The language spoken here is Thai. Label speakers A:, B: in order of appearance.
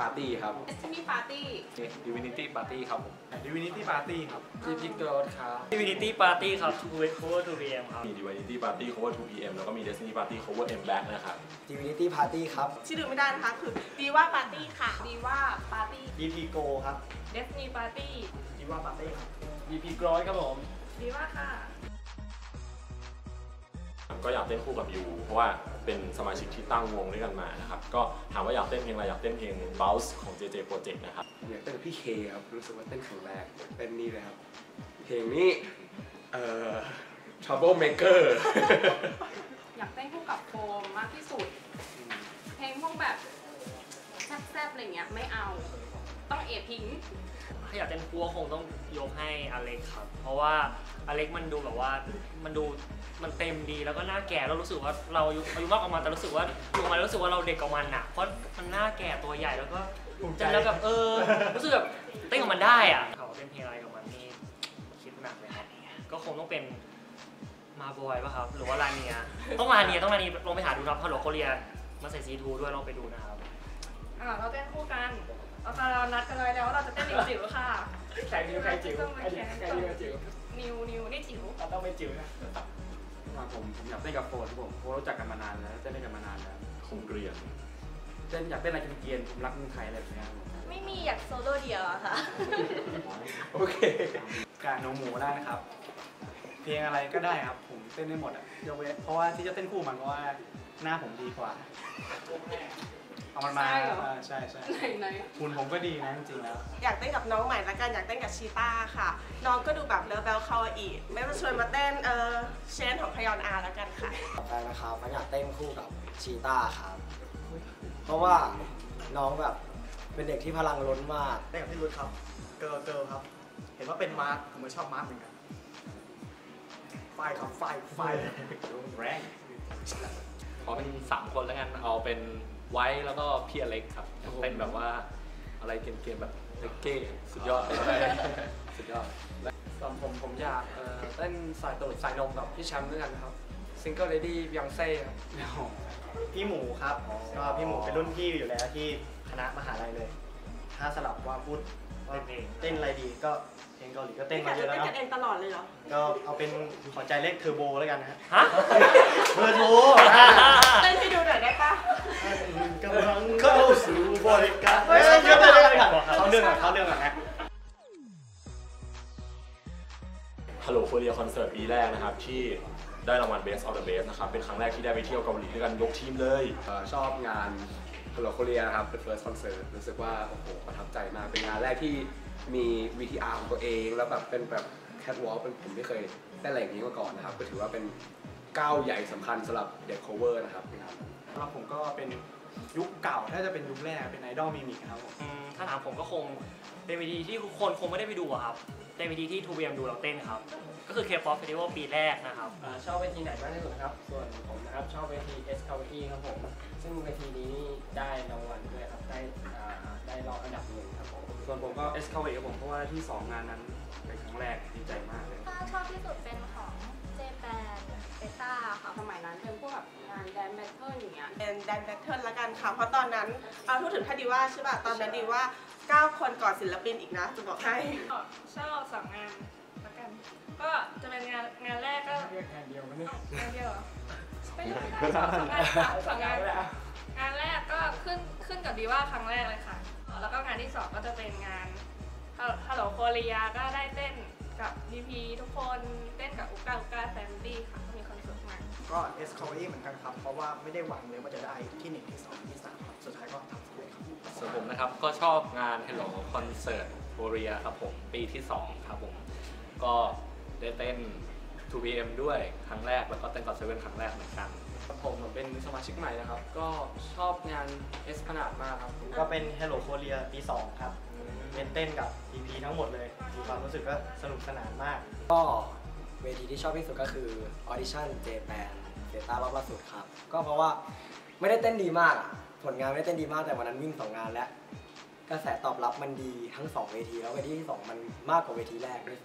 A: Party ครับ
B: Destiny Party
C: Divinity Party ครับผม
A: Divinity Party ครับ
C: Epic Girl ครับ
D: Divinity Party ครับ To Wait Cover to VM ครับ
C: มี Divinity Party cover 2 PM แล้วก็มี Destiny Party cover M Back นะครับ
E: Divinity Party ครับ
B: ที่ลืมไม่ได้นะคะ คือ Diva Party ค่ะ Diva Party
E: DP Go ครับ
B: Destiny Party
E: Diva Party ครับ
D: EP Groy ครับผม
B: Diva ค่ะ
C: ก็อยากเต้นคู่กับยูเพราะว่าเป็นสมาชิกที่ตั้งวงด้วยกันมานะครับก็ถามว่าอยากเต้นเพลงอะไรอยากเต้นเพลง Bounce ของ JJ Project นะครับ
A: อยากเต้นกับพี่เคครับรู้สึกว่าเต้นครั้งแรกเต้นนี่เลยครับเพลงนี้เอ่อ Trouble Maker
B: อยากเต้นคู่กับโฟมมากที่สุด เพลงพวกแบบแซ่บๆอะไรเงี้ยไม่เอาต้องเอพิงค์
D: ถ้าอยากเต้นคู่ก็คงต้องยกให้อเล็กครับ เพราะว่า อเล็กมันดูแบบว่ามันดูมันเต็มดีแล้วก็หน้าแก่แล้วรู้สึกว่าเราอายุอายุมากกว่ามันแต่รู้สึกว่าอยู่กับมันแล้วรู้สึกว่าเราเด็กกว่ามันอะเพราะมันหน้าแก่ตัวใหญ่แล้วก็จะแล้วแบบเออรู้สึกแบบเต้นกับมันได้อะเขาเต้นเพลงอะไรกับมันนี่คิดหนักเลยครับก็คงต้องเป็นมาบอยป่ะครับหรือว่าลาเนียต้องลาเนียต้องลาเนียลองไปหาดูนะครับฮัลโหลโคเรียมาใส่ซีทูด้วยลองไปดูนะครับ
B: อะเราเต้นคู่กันเราตอนเรานัดกันไว้แล้วว่าเราจะเต้นจิ๋วๆค่ะ
E: ใครนิ้วใครจิ๋ว
B: ต้องมา
E: ใคร
B: แข่
E: นิ้ว
B: ง
E: ใครนิ้วจิ๋ว
B: นิวนิวนี่จิ๋ว
E: เราต้องไปจิ๋วนะ
F: ผมผมอยากเต้นกับโฟนครับผมเพราะรู้จักกันมานานแล้วเต้นด้วยกันมานานแล้ว
C: คงเกรียน
F: เต้นอยากเต้นอะไรเกรียนๆผมรักเมืองไทยอะไรแบบเนี้ยครับผม
B: ไม่มีอยากโซโล่เดียวอะค่ะ
A: โอเค
E: การหนูหมูได้นะครับ เพลงอะไรก็ได้ครับ ผมเต้นได้หมดอะยกเว้นเพราะว่าที่จะเต้นคู่มันเพราะว่าหน้าผมดีกว่า เอามันมา
B: ใช่เหรอ
E: เออใช่ใช่
B: ไหนไหน
E: หุ่นผมก็ดีนะจริงๆแล้ว
G: อยากเต้นกับน้องใหม่ละกันอยากเต้นกับชีต้าค่ะ น้องก็ดูแบบเลิฟเบลคาวาอีไม่มาชวนมาเต้นเออเชนของพยอนอาร์ละกันค่ะ
E: ต่อไปนะครับผมอยากเต้นคู่กับชีต้าครับ เพราะว่าน้องแบบเป็นเด็กที่พลังล้นมาก
H: เต้นกับพี่รุ้ครับ เกิร์ลเกิร์ลครับ เห็นว่าเป็นมาร์คผมก็ชอบมาร์คเหมือนกัน ไฟครับ ไฟ ไฟ
F: แรง
C: ขอเป็น 3 คนแล้วกัน เอาเป็น ไว้แล้วก็พี่อเล็กครับเป็นแบบว่าอะไรเกมๆแบบเล็กเก้สุดยอดเลยสุดยอด
A: สำหรับผมผมอยากเอ่อเต้นสายตูดสายนมกับพี่แชมป์ด้วยกันครับซิงเกิลเลดี้ยังเซ่ครับ
H: พี่หมูครับก็พี่หมูเป็นรุ่นพี่อยู่แล้วที่คณะมหาลัยเลย ถ้าสลับว่าพูดว่าเต้นอะไรดีก็เพลงเกาหลีก็เต้น
G: ไม่
H: มา
G: อยาก
H: เย
G: จะ
H: อะ
G: เต้
H: แล้ว
G: นกันเองตลอดเลยเหรอ
H: ก็เอาเป็นขอใจเลขเทอร์โบแล้วกันนะฮะ
D: ฮะ
H: เบอร์โทร
G: เต้นให้ดูหน่อยได้ปะ
H: กำลังเข้าสู่บริการเฮ้ยเยอะเลยเขาเรื่องก่อนเขาเรื่องก่อนนะ
C: ฮัลโหลโคเรียคอนเสิร์ตปีแรกนะครับที่ได้รางวัล Best of the Best นะครับ เป็นครั้งแรกที่ได้ไปเที่ยวเกาหลีด้วยกันยกทีมเลย
A: เอ่อชอบงาน Hello Korea นะครับเป็น first concert รู้สึกว่า โอ้โห ประทับใจมาก เป็นงานแรกที่มี VTR ของตัวเอง แล้วแบบเป็นแบบ catwalk เป็นผมไม่เคยได้อะไรอย่างนี้มาก่อนนะครับ ก็ถือว่าเป็นก้าวใหญ่สำคัญสำหรับเด็ก cover นะครับในงานนั้น
H: สำหรับผมก็เป็น ยุคเก่าถ้าจะเป็นยุคแรกเป็นไอดอลมิมิกครับผม
D: อืมถ้าถามผมก็คงเป็นวิธีที่ทุกคนคงไม่ได้ไปดูอะครับเป็นวิธีที่ทูเบียมดูเราเต้นครับ ก็คือ K-pop Festival ปีแรกนะครับ
E: อ่าชอบเวทีไหนมากที่สุดครับ ส่วนผมนะครับชอบเวที S c o v e r y ครับผม ซึ่งเวทีนี้ได้รางวัลด้วยครับ ได้อ่าได้รองอันดับหนึ่งครับผม
F: ส่วนผมก็เอสคาเวกับผมเพราะว่าที่2งานนั้นเป็นครั้งแรกดีใจมากเลย
I: แด
B: นแบทเทิล
G: ละกันค่ะ เพราะตอนนั้นเอาพูดถึงถ้าดีว่าใช่ป่ะ ตอนนั้นดีว่า 9 คนก่อนศิลปินอีกนะจะบอกให้
B: ชอบสองงานละกัน ก็จะเป็นงานงานแรกก็
E: เรียกงานเดียวกันเนี่ย
B: งานเดียวเหรอไม่รู้ค่ะสองงานค่ะสองงานงานแรกก็ขึ้นขึ้นกับดีว่าครั้งแรกเลยค่ะ แล้วก็งานที่สองก็จะเป็นงานฮัลโหลโคเรียก็ได้เต้นกับดีพีทุกคนเต้นกับอุกาอุกาแฟมิลี่ค่ะ มีคอนเสิร์ตมา
H: ก็ S c o v e r y เหมือนกันครับ เพราะว่าไม่ได้หวังเลยว่าจะได้ที่หนึ่งที่สองที่สามครับสุดท้ายก็ทำสำเร็จครับ
C: ส่วนผมนะครับก็ชอบงาน Hello Concert Korea ครับผมปีที่ 2 ครับผม ก็ได้เต้น 2PM ด้วยครั้งแรกแล้วก็เต้นกับเซเว่นครั้งแรกเหมือนกัน
A: ผมผมเป็นสมาชิกใหม่นะครับ ก็ชอบงานเอสพนาดมากครับ
H: ก็เป็น Hello Korea ปีสองครับเป็นเต้นกับ EP ทั้งหมดเลยมีความรู้สึกว่าสนุกสนานมาก
E: ก็ เวทีที่ชอบที่สุดก็คือออดิชั่นเจแปนเซต้ารอบล่าสุดครับ ก็เพราะว่าไม่ได้เต้นดีมากอะผลงานไม่ได้เต้นดีมากแต่วันนั้นวิ่งสองงานแล้วกระแสตอบรับมันดีทั้งสองเวทีแล้วเวทีที่สองมันมากกว่าเวทีแรกด้วยซ้